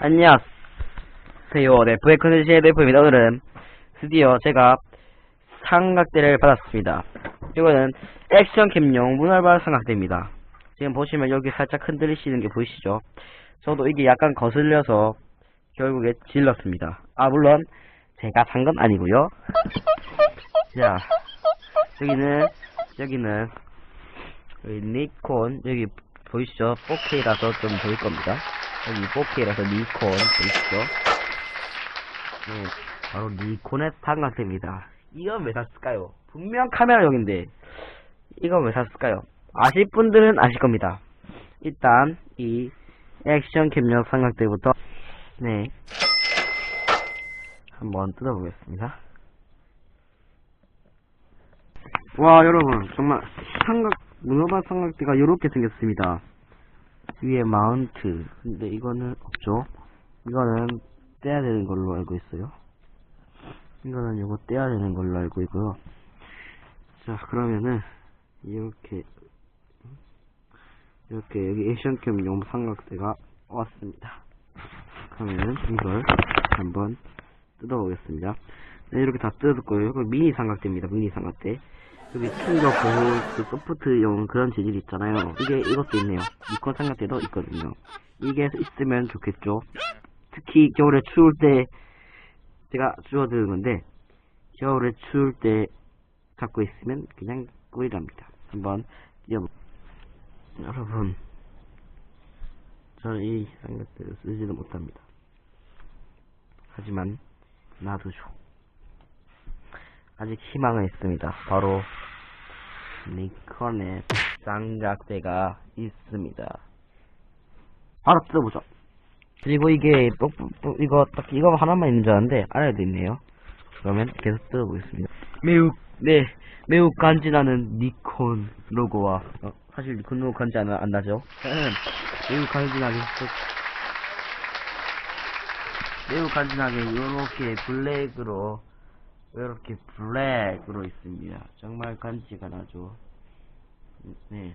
안녕하세요. 네, 브레이크넷의 래퍼입니다. 오늘은 드디어 제가 삼각대를 받았습니다. 이거는 액션 캠용 문활발 삼각대입니다. 지금 보시면 여기 살짝 흔들리시는 게 보이시죠? 저도 이게 약간 거슬려서 결국에 질렀습니다. 아, 물론 제가 산 건 아니고요. 자, 여기는, 여기는, 여기 니콘, 여기 보이시죠? 4K라서 좀 보일 겁니다. 여기 4K라서 니콘 보이시죠? 네, 바로 니콘의 삼각대입니다. 이건 왜 샀을까요? 분명 카메라용인데 이건 왜 샀을까요? 아실 분들은 아실 겁니다. 일단 이 액션 캠용 삼각대부터 네 한번 뜯어보겠습니다. 와 여러분 정말 삼각 문어반 삼각대가 이렇게 생겼습니다. 위에 마운트 근데 이거는 없죠. 이거는 떼야 되는 걸로 알고 있어요. 이거는 이거 떼야 되는 걸로 알고 있고요. 자 그러면은 이렇게 이렇게 여기 액션캠 용 삼각대가 왔습니다. 그러면은 이걸 한번 뜯어보겠습니다. 네, 이렇게 다 뜯었고요. 이거 미니 삼각대입니다. 미니 삼각대. 여기 충격 보호 그 소프트용 그런 재질 있잖아요. 이게 이것도 있네요. 니콘 삼각대도 있거든요. 이게 있으면 좋겠죠. 특히 겨울에 추울 때 제가 주워드는 건데 겨울에 추울 때 갖고 있으면 그냥 꿀이랍니다. 한번 띄워보 여러분 저는 이 삼각대를 쓰지는 못합니다. 하지만 놔두죠. 아직 희망은 있습니다. 바로 니콘의 삼각대가 있습니다. 바로 뜯어보죠. 그리고 이게 이거 딱 이거 하나만 있는 줄 알았는데 안에도 있네요. 그러면 계속 뜯어보겠습니다. 매우 네 매우 간지나는 니콘 로고와 어, 사실 니콘 로고 간지 안, 안 나죠? 음, 매우 간지나게 또- 매우 간지나게 이렇게 블랙으로 이렇게 블랙으로 있습니다. 정말 간지가 나죠. 네.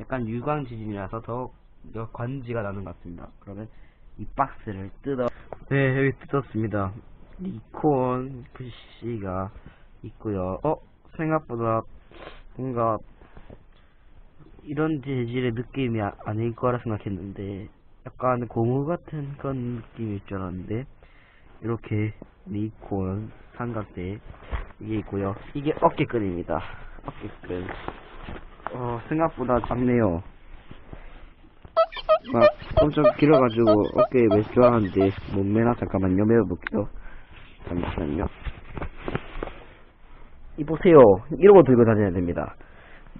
약간 유광 지진이라서 더, 더 관지가 나는 것 같습니다. 그러면 이 박스를 뜯어 네 여기 뜯었습니다. 니콘 PC가 있고요. 어 생각보다 뭔가 이런 재질의 느낌이 아- 아닐 거라 생각했는데 약간 고무 같은 그런 느낌일 줄 알았는데 이렇게 니콘 삼각대 이게 있고요. 이게 어깨끈입니다. 어깨끈. 어 생각보다 작네요. 막 엄청 길어가지고 어깨에 몇 좋아하는데 몸매나 잠깐만요 메워볼게요. 잠시만요. 이 보세요. 이러고 들고 다녀야 됩니다.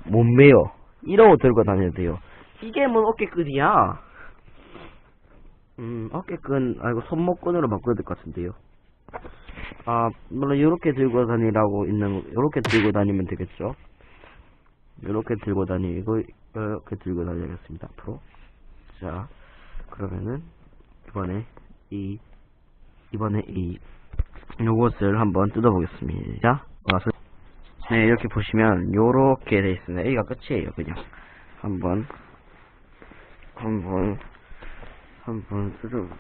몸매요. 이러고 들고 다녀야 돼요. 이게 뭔 어깨끈이야? 음, 어깨끈, 아이고, 손목끈으로 바꿔야 될 것 같은데요. 아, 물론, 요렇게 들고 다니라고 있는, 거, 요렇게 들고 다니면 되겠죠? 요렇게 들고 다니고, 이렇게 들고 다니겠습니다, 앞으로. 자, 그러면은, 이번에, 이, 이번에 이, 요것을 한번 뜯어보겠습니다. 네, 이렇게 보시면, 요렇게 돼 있습니다. 여기가 끝이에요, 그냥. 한번, 한번, 한번 뜯어보자.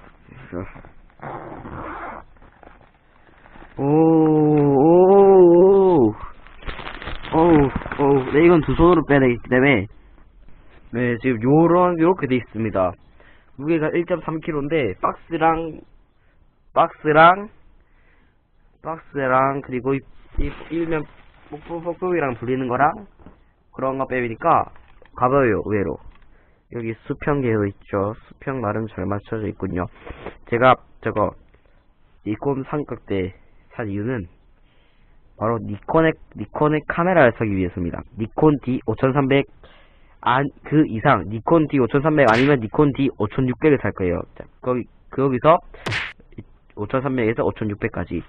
오, 오, 오, 어우, 어우, 네, 이건 두 손으로 빼야 되기 때문에, 네, 지금 요런, 요렇게 돼 있습니다. 무게가 1.3kg인데, 박스랑, 박스랑, 박스랑, 그리고 이, 이, 일면, 뽁뽁뽁뽁이랑 불리는 거랑, 그런 거 빼니까, 가벼워요, 의외로. 여기 수평 계어 있죠. 수평 나름 잘 맞춰져 있군요. 제가 저거 니콘 삼각대 산 이유는 바로 니콘의 니콘의 카메라를 사기 위해서입니다. 니콘 D5300 안, 그 이상 니콘 D5300 아니면 니콘 D5600을 살 거예요. 자, 거기 거기서 5300에서 5600까지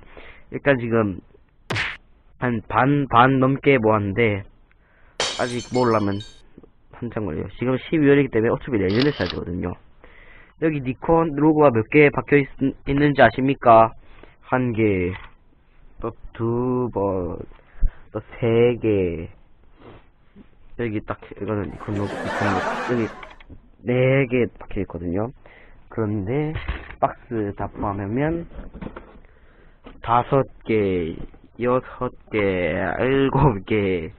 일단 지금 한 반반 넘게 모았는데 아직 모으려면 한참 걸려요. 지금 12월이기 때문에 어차피 내년에 사야 되거든요. 여기 니콘 로고가 몇 개 박혀 있, 있는지 아십니까? 한 개, 또 두 번, 또 세 개, 여기 딱 이거는 이건 놓고 여기 네 개 박혀 있거든요. 그런데 박스 다 포함하면 다섯 개, 여섯 개, 일곱 개,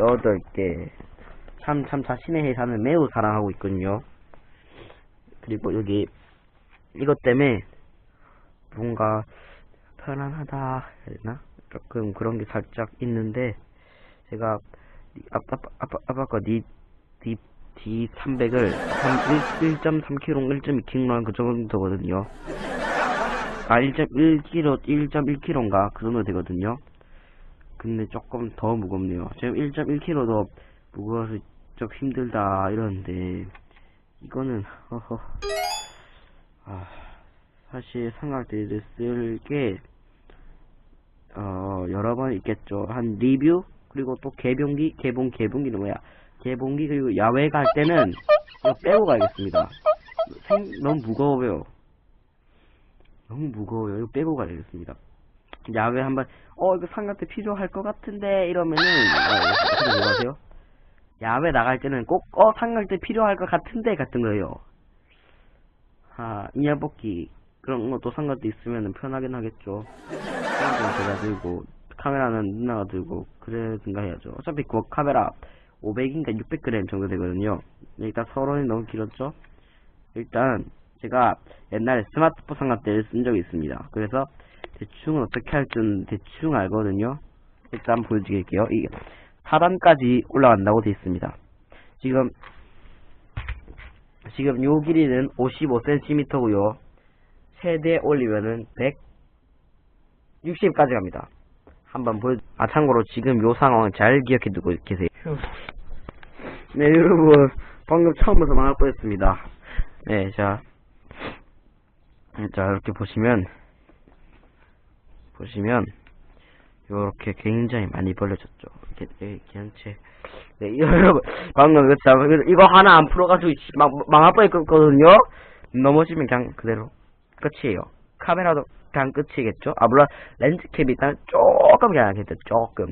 여덟 개. 참, 참 자신의 회사는 매우 사랑하고 있거든요. 그리고 여기 이것 때문에 뭔가 편안하다 되나? 조금 그런 게 살짝 있는데 제가 아빠 아빠 아빠 거 D D D 300을 1.3kg, 1.2kg 그 정도거든요. 아 1.1kg, 1.1kg인가 그 정도 되거든요. 근데 조금 더 무겁네요. 지금 1.1kg도 무거워서 좀 힘들다 이러는데 이거는 허허 아 사실 삼각대를 쓸 게 어 여러 번 있겠죠 한 리뷰 그리고 또 개봉기 개봉 개봉기는 뭐야 개봉기 그리고 야외 갈 때는 이거 빼고 가야겠습니다 생, 너무 무거워요 너무 무거워요 이거 빼고 가야겠습니다 야외 한번 어 이거 삼각대 필요할 것 같은데 이러면은 어, 어떻게 생각하세요? 야외 나갈 때는 꼭, 어, 삼각대 필요할 것 같은데, 같은 거예요. 아, 이어벗기. 그런 것도 삼각대 있으면 편하긴 하겠죠. 삼각대는 제가 들고, 카메라는 누나가 들고, 그래든가 해야죠. 어차피 그 카메라 500인가 600g 정도 되거든요. 일단 서론이 너무 길었죠? 일단, 제가 옛날에 스마트폰 삼각대를 쓴 적이 있습니다. 그래서, 대충은 어떻게 할지는 대충 알거든요. 일단 보여드릴게요. 이게 4단까지 올라간다고 되어 있습니다. 지금 지금 요 길이는 55cm고요. 최대 올리면은 160까지 갑니다. 한번 보여 아 참고로 지금 요 상황 잘 기억해 두고 계세요. 네 여러분 방금 처음부터 망할 뻔했습니다. 네 자. 자 이렇게 보시면 보시면 요렇게 굉장히 많이 벌려졌죠. 이렇게, 이렇게 전체. 네, 이거 여러분, 방금 그 참, 이거 하나 안 풀어가지고 막 망할 뻔했거든요. 넘어지면 그냥 그대로 끝이에요. 카메라도 그냥 끝이겠죠. 아 물론 렌즈캡이 일단 조금 겠죠 조금.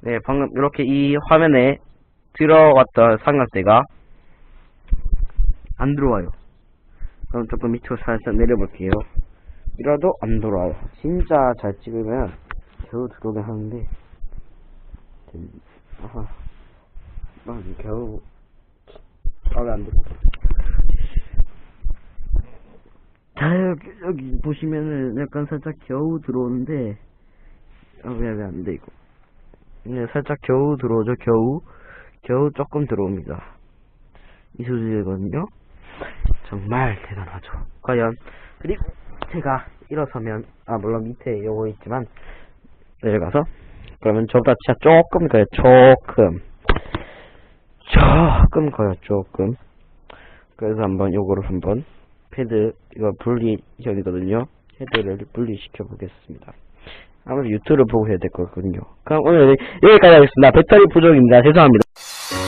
네, 방금 이렇게 이 화면에 들어왔던 삼각대가 안 들어와요. 그럼 조금 밑으로 살짝 내려볼게요. 이라도 안 들어와요. 진짜 잘 찍으면 겨우 들어오긴 하는데 좀, 아하 아 겨우 아왜안 들어 자 여기, 여기 보시면은 약간 살짝 겨우 들어오는데 아 왜 왜 안 돼 이거. 네 살짝 겨우 들어오죠 겨우. 겨우 조금 들어옵니다. 이 수준이거든요? 정말 대단하죠. 과연 그리고 제가 일어서면 아 물론 밑에 요거 있지만 내려가서 그러면 저보다 진짜 조금 커요 조금. 조금 커요 조금. 그래서 한번 요거를 한번 패드 이거 분리형이거든요. 패드를 분리시켜 보겠습니다. 아무래도 유튜브를 보고 해야 될 거거든요. 그럼 오늘 여기까지 하겠습니다. 배터리 부족입니다. 죄송합니다